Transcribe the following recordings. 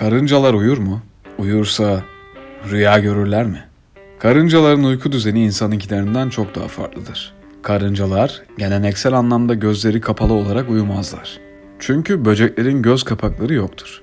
Karıncalar uyur mu? Uyursa rüya görürler mi? Karıncaların uyku düzeni insanınkilerinden çok daha farklıdır. Karıncalar geleneksel anlamda gözleri kapalı olarak uyumazlar. Çünkü böceklerin göz kapakları yoktur.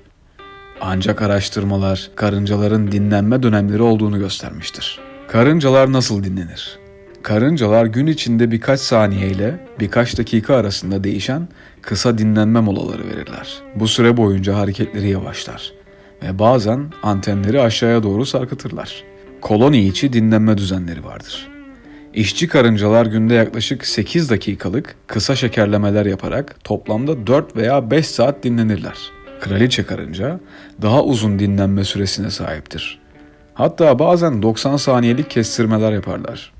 Ancak araştırmalar karıncaların dinlenme dönemleri olduğunu göstermiştir. Karıncalar nasıl dinlenir? Karıncalar gün içinde birkaç saniye ile birkaç dakika arasında değişen kısa dinlenme molaları verirler. Bu süre boyunca hareketleri yavaşlar ve bazen antenleri aşağıya doğru sarkıtırlar. Koloni içi dinlenme düzenleri vardır. İşçi karıncalar günde yaklaşık 8 dakikalık kısa şekerlemeler yaparak toplamda 4 veya 5 saat dinlenirler. Kraliçe karınca daha uzun dinlenme süresine sahiptir. Hatta bazen 90 saniyelik kestirmeler yaparlar.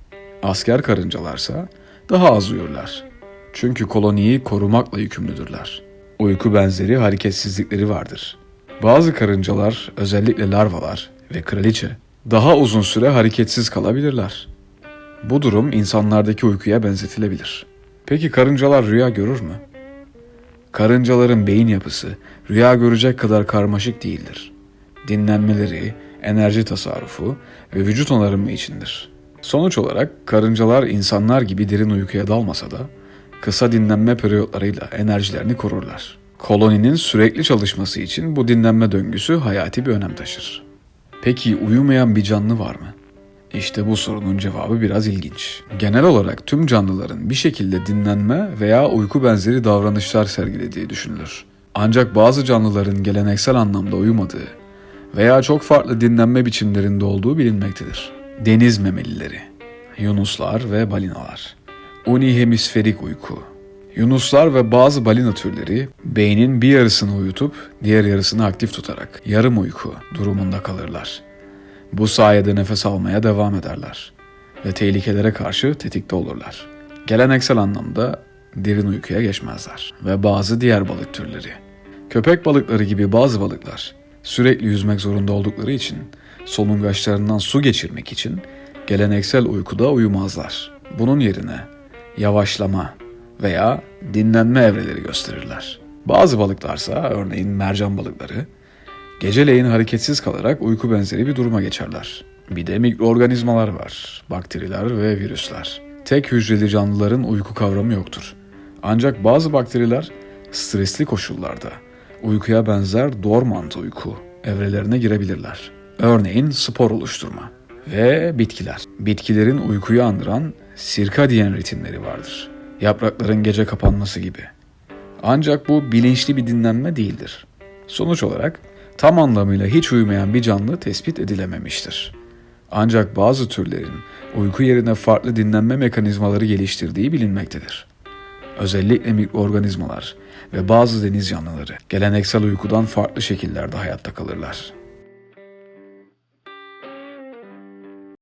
Asker karıncalarsa daha az uyurlar. Çünkü koloniyi korumakla yükümlüdürler. Uyku benzeri hareketsizlikleri vardır. Bazı karıncalar, özellikle larvalar ve kraliçe daha uzun süre hareketsiz kalabilirler. Bu durum insanlardaki uykuya benzetilebilir. Peki karıncalar rüya görür mü? Karıncaların beyin yapısı rüya görecek kadar karmaşık değildir. Dinlenmeleri, enerji tasarrufu ve vücut onarımı içindir. Sonuç olarak karıncalar insanlar gibi derin uykuya dalmasa da kısa dinlenme periyotlarıyla enerjilerini korurlar. Koloninin sürekli çalışması için bu dinlenme döngüsü hayati bir önem taşır. Peki uyumayan bir canlı var mı? İşte bu sorunun cevabı biraz ilginç. Genel olarak tüm canlıların bir şekilde dinlenme veya uyku benzeri davranışlar sergilediği düşünülür. Ancak bazı canlıların geleneksel anlamda uyumadığı veya çok farklı dinlenme biçimlerinde olduğu bilinmektedir. Deniz memelileri, yunuslar ve balinalar. Unihemisferik uyku. Yunuslar ve bazı balina türleri beynin bir yarısını uyutup diğer yarısını aktif tutarak yarım uyku durumunda kalırlar. Bu sayede nefes almaya devam ederler ve tehlikelere karşı tetikte olurlar. Geleneksel anlamda derin uykuya geçmezler ve bazı diğer balık türleri. Köpek balıkları gibi bazı balıklar sürekli yüzmek zorunda oldukları için solungaçlarından su geçirmek için geleneksel uykuda uyumazlar. Bunun yerine yavaşlama veya dinlenme evreleri gösterirler. Bazı balıklarsa örneğin mercan balıkları Geceleyin hareketsiz kalarak uyku benzeri bir duruma geçerler. Bir de mikroorganizmalar var, bakteriler ve virüsler. Tek hücreli canlıların uyku kavramı yoktur. Ancak bazı bakteriler stresli koşullarda uykuya benzer dormant uyku evrelerine girebilirler. Örneğin spor oluşturma ve bitkiler. Bitkilerin uykuyu andıran sirkadiyen ritimleri vardır. Yaprakların gece kapanması gibi. Ancak bu bilinçli bir dinlenme değildir. Sonuç olarak tam anlamıyla hiç uyumayan bir canlı tespit edilememiştir. Ancak bazı türlerin uyku yerine farklı dinlenme mekanizmaları geliştirdiği bilinmektedir. Özellikle mikroorganizmalar ve bazı deniz canlıları geleneksel uykudan farklı şekillerde hayatta kalırlar.